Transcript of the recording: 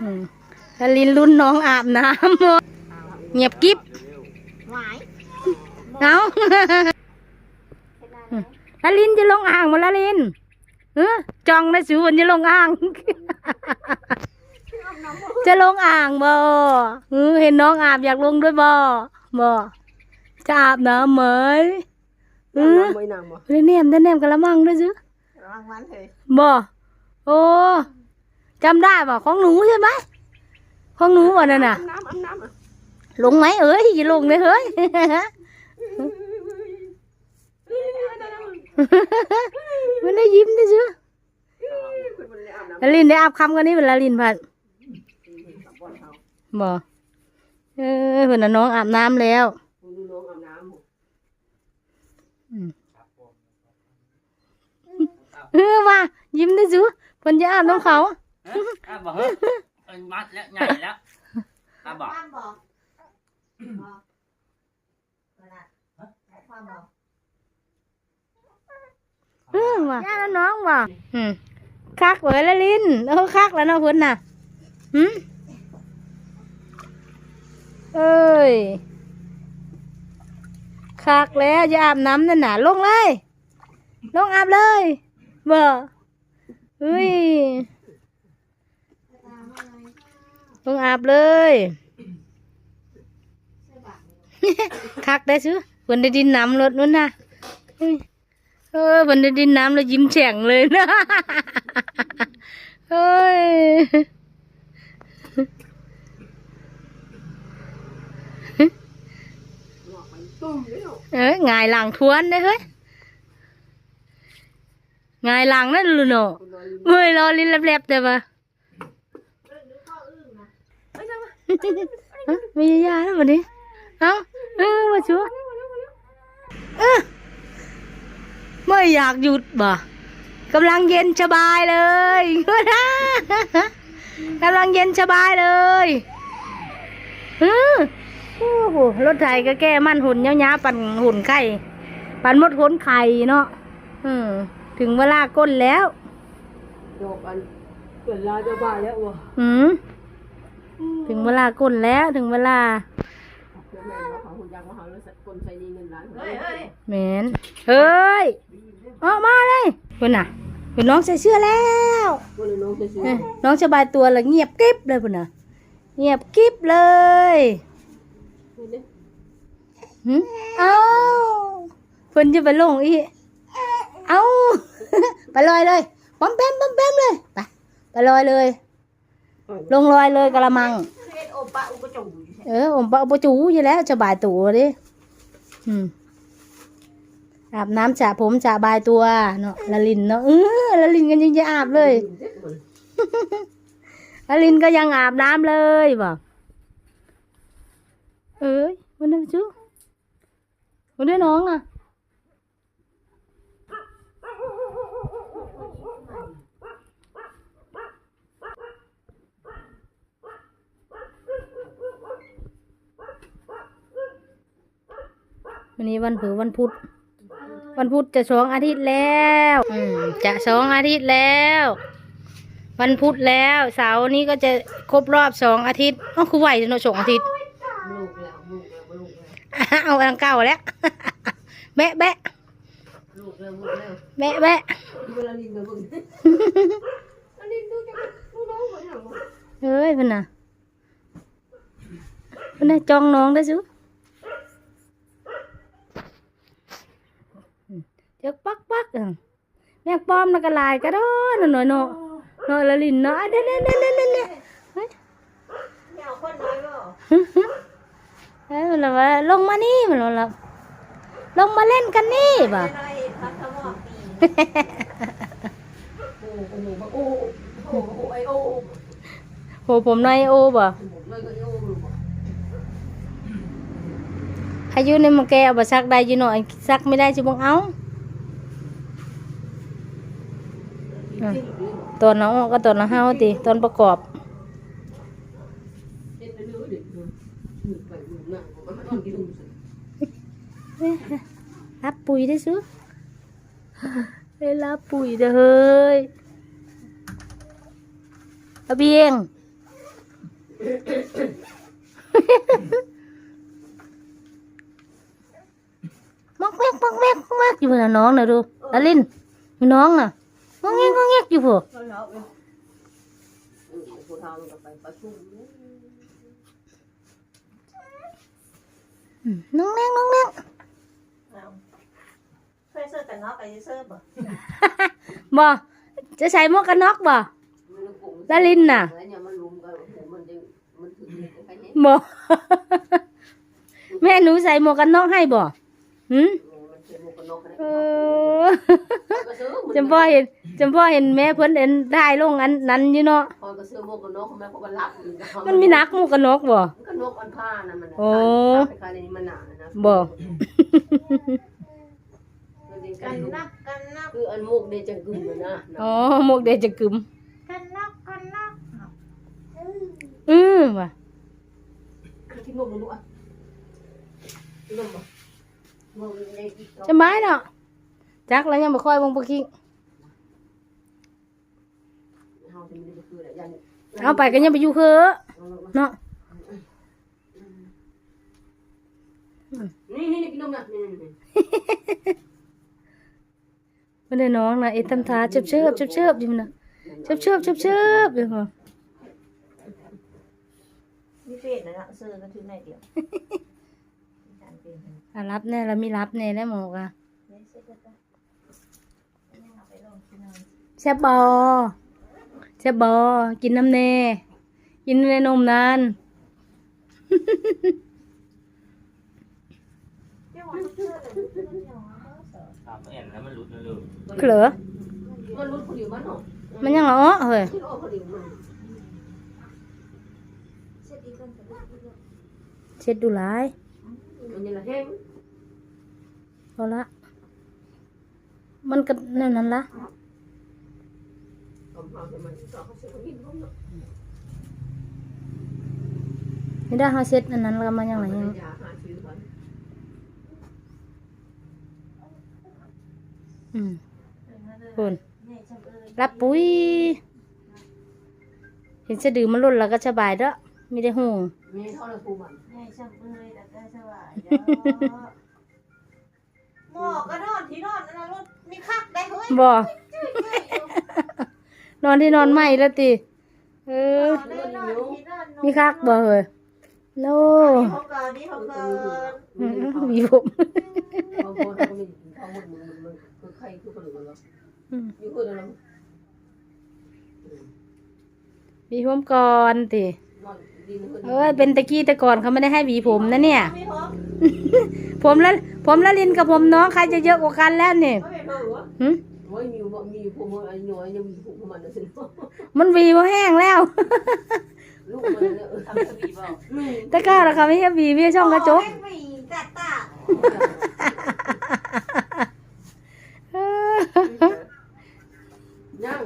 อืมละลินรุ่นน้องอาบน้ำเงียบกิ๊บหวายเอาละลินจะลงอ่างหมาละลินเออจองนะสิวันจะลงอ่าง จะลงอ่างบ่เออเห็นน้องอาบอยากลงด้วยบ่บ่จะอาบน้ำไหมเออไม่นางบ่เล่นแนมเล่นแนมกะละมังด้วยซื้อรางวัลเลยบ่โอ้ จำได้ป่ะของหนูใช่ไหมของหนูบ่นั่นน่ะ น้ำน้ำน้ำอะลงไหมเอ้ยอย่าลงเลยเฮ้ย มันได้ยิ้มด้วยซื้อคุณมันเลยอาบน้ำละลินได้อาบคำกันนี่เป็นละลินพัดกับบอลเขาบ่เออเพื่อนน่ะน้องอาบน้ำแล้วคุณดูน้องอาบน้ำเออว่ายิ้มด้วยซื้อเพิ่นจะอาบน้องเขา อะบอกเฮ้ยเอิ้นมัดแล้วใหญ่แล้วตาบอก ความบอกบอกเวลาความบอกเออว่าย่าแล้วน้องบ่อืมคักเว้ยละลินเออคักแล้วเนาะเพิ่นน่ะหืมเอ้ยคักแล้วจะอาบน้ำนั่นน่ะลงเลย ลงอาบเลยบ่เฮ้ยล งอาบเลยคักได้ซื้อคนได้ดินน้ำรถนู้นน่ะเฮ้ยเออเพิ่นได้ดินน้ำแล้วยิ้มแฉ่งเลยนะเฮ้ยไปตุ้มเอ้ยงายหลังทวนได้เฮ้ยงายหลังนั่นลูเนาะคุณนอเมื่อยรอลิ้นแลบๆแต่ว่า ฮะมียาแล้ววันนี้เอ้าเออมาชัวเออไม่อยากหยุดบ่กำลังเย็นสบายเลยกำลังเย็นสบายเลยเออโอ้โหรถไถก็แก้มันหุ่นเนี้ยๆปั่นหุ่นไข่ปั่นมดขนไข่เนาะอืมถึงเวลาก้นแล้วจบอันเกิดลาจะบ้าแล้ววะอืม ถึงเวลาก้นแล้วถึงเวลาเดี๋ยวแม่ว่าเขาหุ่นยักษ์ว่าเขาเลยคนใส่นี่เงินล้านเฮ้ยเฮ้ยแมนเฮ้ยออกมาเลยคุณน่ะคุณน้องใส่เสื้อแล้วคนน้องจะซื้อเอ้ยน้องสบายตัวเลยเงียบกริบเลยคุณน่ะเงียบกริบเลยหึเอ้าเพิ่นจะไปลงอีกเอ้าไปลอยเลยปั๊มแปมปั๊มแปมเลยไปไปลอยเลย ลงลอยเลยกะละมังเฮ็ดโอปะอุปจงเออผมปะปะจูอยู่แล้วสบายตัวดิอืมอาบน้ำสระผมสระบายตัวเนาะละลินเนาะเออละลินกันยังจะอาบเลยละลินก็ยังอาบน้ำเลยบ่เอ้ยวันนั้นจูวันนี้น้องอะ วันนี้วันเผือวันพุธวันพุธจะสองอาทิตย์แล้ว อืมจะสองอาทิตย์แล้ว วันพุธแล้วเสาร์นี้ก็จะครบรอบสองอาทิตย์อ๋อคือไหวเนาะสองอาทิตย์ลูกแล้วลูกแล้วลูกแล้วเอาอันเก่าแล้วแบะแบะลูกแล้วลูกแล้วแบะแบะเวลาลินกับมึงอันนี้ดูจะดูน้องเหมือนหนังเฮ้ยเพิ่นน่ะเพิ่นน่ะจองน้องได้อ เจ๊กปักปักอะแม่ป้อมน่ะก็ลายก็ดอนหน่อยเนาะเนาะละลินเนาะเด้เด้เด้เด้เด้เด้เฮ้ยไม่เอาคนน้อยบ่เฮ้ยมันละว่าลงมานี่มันละลงมาเล่นกันนี่บ่ะน้อยพักเขาบอกปีโอ้โหโอ้โหโอ้โหไอโอโหผมนายโอบ่เลยก็โอลูกอายุในมังแกเอาบ่ซักได้อยู่เนาะอันซักไม่ได้สิบ่เอาอะ ตอนน้องก็ตอนน้องเฮาติตอนประกอบเฮ็ดไปเรื่อยเด็กดูไปดูหน้ามันมันกินดูสิรับปุ๋ยได้ซื้อได้รับปุ๋ยเด้อเฮ้ยเอาเบียงมอกแวกมอกแวกมอกแวกอยู่พุ่นน่ะน้องน่ะดูละลินอยู่น้องน่ะงองแงกง องแงกอยู่พุ่น ก็แล้วเออเออผู้เฒ่ามันก็ไปประชุมเนี่ย อืมน้องแนงน้องแนง เอาเคยเสื้อกันน็อกไปเสื้อบ่ บ่จะใส่หมวกกันน็อกบ่ มันก็ ละลินน่ะ แล้วเนี่ยมันลุมกันโอ้โหมันจะมันถึงเลยแค่นี้ บ่ แม่หนูใส่หมวกกันน็อกให้บ่หืม มันเสียหมวกกันน็อกนะ เออ ก็ซื้อ จำพ่อเห็น จำพ่อเห็นแม่เพิ่นเห็นถ่ายลงอันนั้นอยู่เนาะพอก็ซื้อหมวกกันน็อกแม่เขาก็รับอยู่ะมันมีนักหมวกกันน็อกบ่มันก็นกอันผ้านะมันน่ะโอ้ไปขายในนี้มันหนานะบ่มันเป็นกัการนลุมนักกันนักคืออันมุกเดจังกึ่มเลยนะอ๋อหมวกเดจะกึม กันนักกันนักอือว่ะที่มุกมันรู้อะที่มุกบ่มุกในที่เขาสบายเนาะจักแล้วยังบ่ค่อยเบ่งบ่คิง เฮาจะไม่ได้คืออะไรยัน เอาไปก็ยังไปอยู่เฮ้อเนาะนี่นี่นี่กินนมนะนี่นี่บ่ได้น้องน่ะเอ็ดทำท่าเชิบๆเชิบๆอยู่น่ะเชิบๆเชิบๆอยู่บ่มีเฟซนะนะเสื้อกันถึงไหนเดียวการเป็นอะรับแน่แล้วมีรับแน่แล้วหมอกอะเนี่ยเสื้อกันเอาไปลงที่นอนแซ่บบ่ แซ่บบ่กินน้ำแน่ กินในนมนานเจ้าของเสื้อเลยเสื้อเจ้าของเสื้อตามแอนแล้วมันรุดนะลูกเขลอมันรู้คนเดียวมันเนาะมันยังเหรอเฮ้ยคิดอเดียวมันเสื้ออีกคนกับลูกอีกคนเช็ดดูหลายมันยังละแห้งพอละมันก็นั่นนั่นละ ไม่ได้เฮาเช็ดอันนั้นแล้วก็มันยังไงยังยาหาซื้อก่อนอืมเออคุณเนี่ยจำเอ้ยรับปุ๋ย เห็นสะดือมันหล่นแล้วก็สบายเด้อไม่ได้ห่วงมีเท่าไรปูมันเนี่ยจำเอ้ยแต่ก็สบายเด้อหมอกก็นอนที่นอนนั่นนะรถมีคักได้เฮ้ยบ่ นอนที่นอนใหม่แล้วติเออนอนได้นอนที่นอนมีคักบ่เฮ้ยโนนี่เขาเกินนี่เขาเกินอืมมีผมเขาบอกเขาไม่เขาหมดมันมันคือใครคือคนอื่นเนาะอืมอยู่คนเดียวมีผมก่อนตินอนดินคนเอ้ยเป็นตะกี้แต่ก่อนเขาไม่ได้ให้หวีผมนะเนี่ยไม่พร้อมผมแล้วผมแล้วลินกับผมน้องใครจะเยอะกว่ากันแล้วเนี่ย มันวีมวีว่าแห้งแล้วแต่ก้าวราคาไม่ใช่วีไม่ใช่องกระจกนั่ง